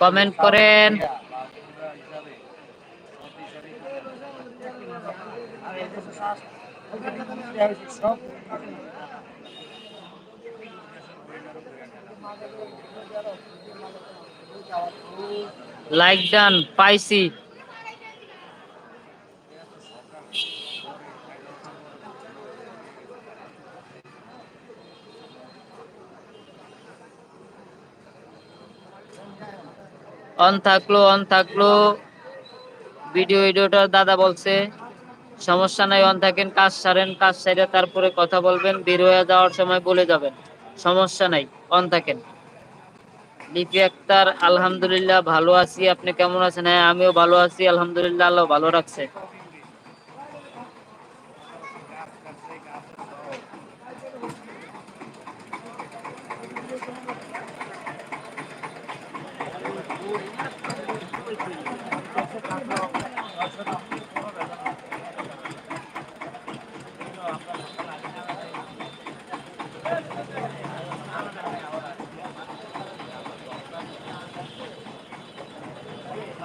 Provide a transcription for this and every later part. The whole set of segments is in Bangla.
কমেন্ট করেন লাইক ডান পাইছি। অন থাকল অন থাকল। ভিডিও এডিটর দাদা বলছে, সমস্যা নাই, অন থাকেন, কাজ সারেন, কাজ সারে তারপরে কথা বলবেন, বের হয়ে যাওয়ার সময় বলে যাবেন, সমস্যা নাই, অন থাকেন। লিপি আক্তার আলহামদুলিল্লাহ ভালো আছি। আপনি কেমন আছেন? হ্যাঁ আমিও ভালো আছি। আলহামদুলিল্লাহ, আল্লাহ ভালো রাখছে।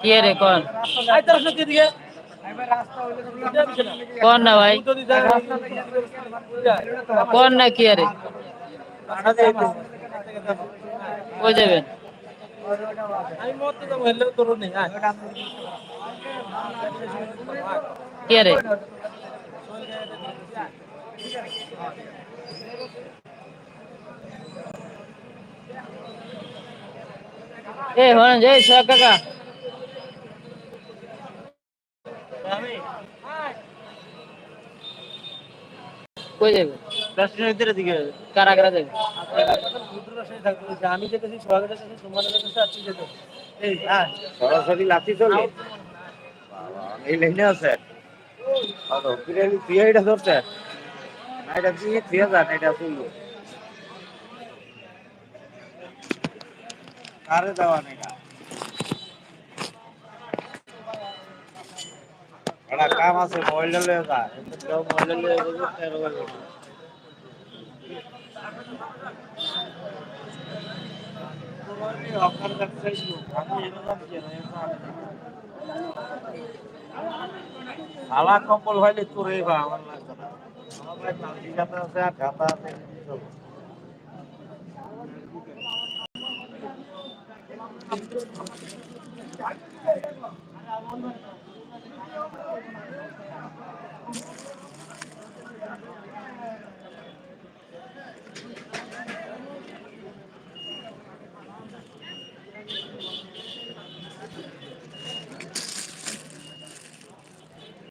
কি রে কোন? কোন না ভাই? কোন না কি আরে কই যাবেন? কি আরে এ হন জয় কাকা। কই যাবে? রাষ্ট্রীয় দিকে কারা কারা যাবে। আমি যেতেছি সোহাগের কাছে তোমাদের কাছে আছি যেতে। এই হ্যাঁ সরাসরি লাঠি চলে? এই লাইনে আছে। আদো ধরছে। এটা এটা কারে দেওয়া নেই? একটা কাম আছে মোবাইলটা লয়ে যা। কেউ মোবাইলটা লয়ে যাবে তেরো কি সালা কম্বল হইলে চোরে ভা আমার লাগছে না আমার ভাই তালি গাতা আছে আর গাতা আছে সব।